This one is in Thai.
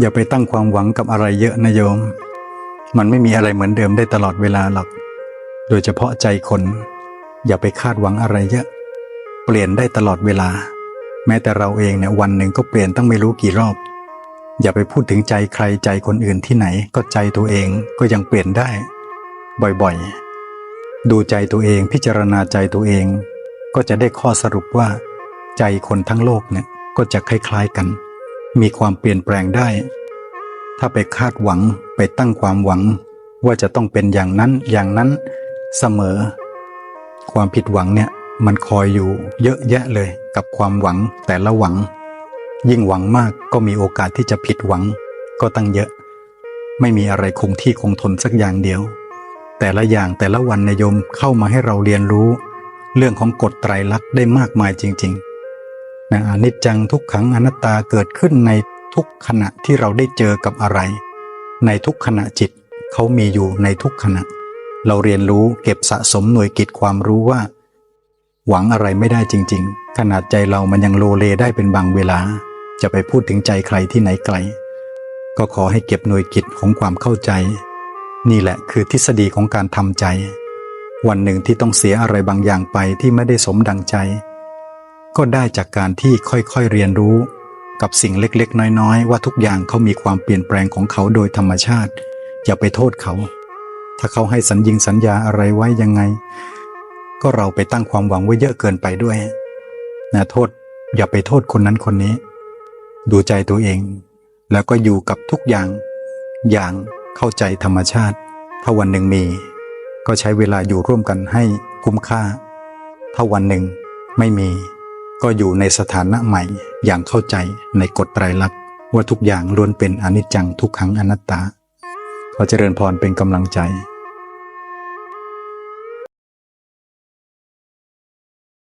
อย่าไปตั้งความหวังกับอะไรเยอะนะโยม มันไม่มีอะไรเหมือนเดิมได้ตลอดเวลาหรอก โดยเฉพาะใจคน อย่าไปคาดหวังอะไรเยอะ เปลี่ยนได้ตลอดเวลา แม้แต่เราเองเนี่ยวันหนึ่งก็เปลี่ยนตั้งไม่รู้กี่รอบ อย่าไปพูดถึงใจใครใจคนอื่นที่ไหน ก็ใจตัวเองก็ยังเปลี่ยนได้ บ่อยๆ ดูใจตัวเองพิจารณาใจตัวเอง ก็จะได้ข้อสรุปว่า ใจคนทั้งโลกเนี่ยก็จะคล้าย ๆกัน มีความเปลี่ยนแปลงได้ ถ้าไปคาดหวังไปตั้งความหวัง ว่าจะต้องเป็นอย่างนั้นอย่างนั้นเสมอ ความผิดหวังเนี่ยมันคอยอยู่เยอะแยะเลยกับความหวังแต่ละหวัง ยิ่งหวังมากก็มีโอกาสที่จะผิดหวังก็ตั้งเยอะ ไม่มีอะไรคงที่คงทนสักอย่างเดียว แต่ละอย่างแต่ละวันนายโยมเข้ามาให้เราเรียนรู้ เรื่องของกฎไตรลักษณ์ได้มากมายจริง ๆ นะอนิจจังทุกขังอนัตตาเกิดขึ้นในทุกขณะที่เราได้เจอกับอะไร ในทุกขณะจิตเขามีอยู่ในทุกขณะ เราเรียนรู้เก็บสะสมหน่วยกิจความรู้ว่า หวังอะไรไม่ได้จริง ๆ ขนาดใจเรามันยังโลเลได้เป็นบางเวลา จะไปพูดถึงใจใครที่ไหนไกล ก็ขอให้เก็บหน่วยกิจของความเข้าใจ นี่แหละคือทฤษฎีของการทำใจ วันหนึ่งที่ต้องเสียอะไรบางอย่างไปที่ไม่ได้สมดังใจ ก็ได้จากการที่ค่อยๆเรียนรู้ กับสิ่งเล็กๆ น้อยๆ ว่าทุกอย่างเขามีความเปลี่ยนแปลงของเขาโดยธรรมชาติ อย่าไปโทษเขา ถ้าเขาให้สัญญิงสัญญาอะไรไว้ยังไง ก็เราไปตั้งความหวังไว้เยอะเกินไปด้วยนะโทษ อย่าไปโทษคนนั้นคนนี้ ดูใจตัวเอง แล้วก็อยู่กับทุกอย่าง อย่างเข้าใจธรรมชาติ ถ้าวันหนึ่งมี ก็ใช้เวลาอยู่ร่วมกันให้คุ้มค่า ถ้าวันหนึ่งไม่มี ก็อยู่ในสถานะใหม่อย่างเข้าใจในกฎไตรลักษณ์ว่าทุกอย่างล้วนเป็นอนิจจังทุกขังอนัตตาขอเจริญพรเป็นกำลังใจ